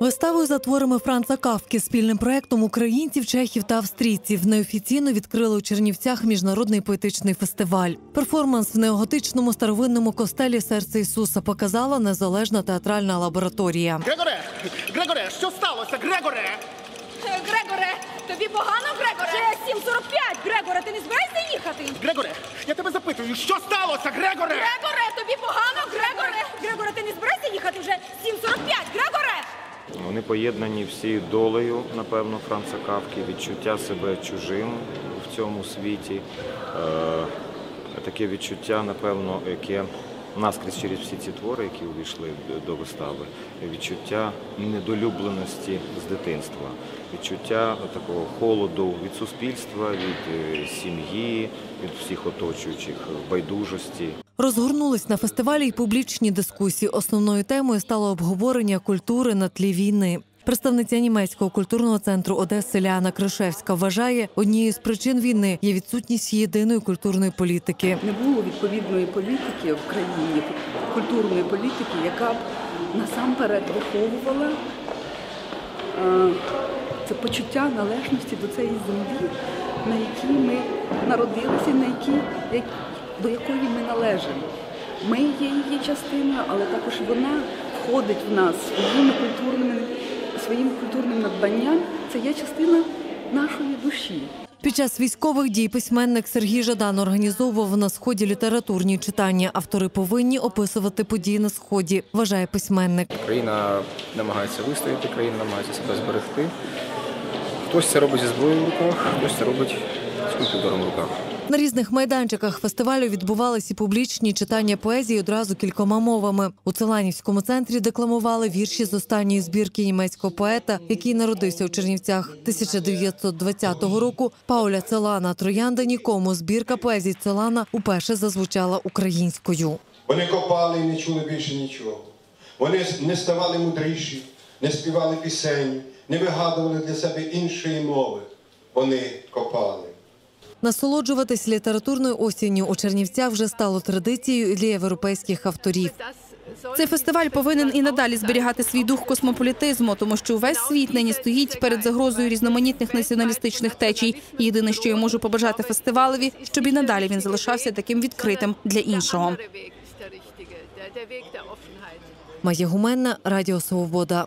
Виставою за творами Франца Кавки спільним проектом українців, чехів та австрійців неофіційно відкрили у Чернівцях міжнародний поетичний фестиваль. Перформанс в неоготичному старовинному костелі Серце Ісуса показала незалежна театральна лабораторія. Грегоре! Грегоре, що сталося? Грегоре! Е, Грегоре, тобі погано, Грегоре? Ще 7.45, Грегоре, ти не збираєшся їхати? Грегоре, я тебе запитую, що сталося? Грегоре, тобі погано, Грегоре? Грегоре, ти не збираєшся їхати вже 7.45, Грегоре? Вони поєднані всі долею, напевно, Франца Кавки, відчуття себе чужим в цьому світі. Е, таке відчуття, напевно, яке наскрізь через всі ці твори, які увійшли до вистави, відчуття недолюбленості з дитинства, відчуття такого холоду від суспільства, від е, сім'ї, від всіх оточуючих, байдужості. Розгорнулись на фестивалі й публічні дискусії. Основною темою стало обговорення культури на тлі війни. Представниця німецького культурного центру Одеси Ліана Кришевська вважає, однією з причин війни є відсутність єдиної культурної політики. не було відповідної політики в країні, культурної політики, яка б насамперед виховувала е, це почуття належності до цієї землі, на якій ми народилися, на якій, як- до якої ми належимо. Ми є її частиною, але також вона входить в нас своїми культурними, своїм культурним надбанням. Це є частина нашої душі. Під час військових дій письменник Сергій Жадан організовував на сході літературні читання. Автори повинні описувати події на сході, вважає письменник. Країна намагається вистояти, країна намагається себе зберегти. Хтось це робить зі зброєю в руках, хтось це робить комп'ютером в руках. На різних майданчиках фестивалю відбувалися і публічні читання поезії одразу кількома мовами. У Целанівському центрі декламували вірші з останньої збірки німецького поета, який народився у Чернівцях 1920 року. Пауля Целана Троянда нікому. Збірка поезій Целана уперше зазвучала українською. Вони копали і не чули більше нічого. Вони не ставали мудріші, не співали пісень, не вигадували для себе іншої мови. Вони копали. Насолоджуватись літературною осінню у Чернівцях вже стало традицією для європейських авторів. Цей фестиваль повинен і надалі зберігати свій дух космополітизму, тому що увесь світ нині стоїть перед загрозою різноманітних націоналістичних течій. Єдине, що я можу побажати фестивалеві, щоб і надалі він залишався таким відкритим для іншого. Майя Гуменна, Радіо Свобода.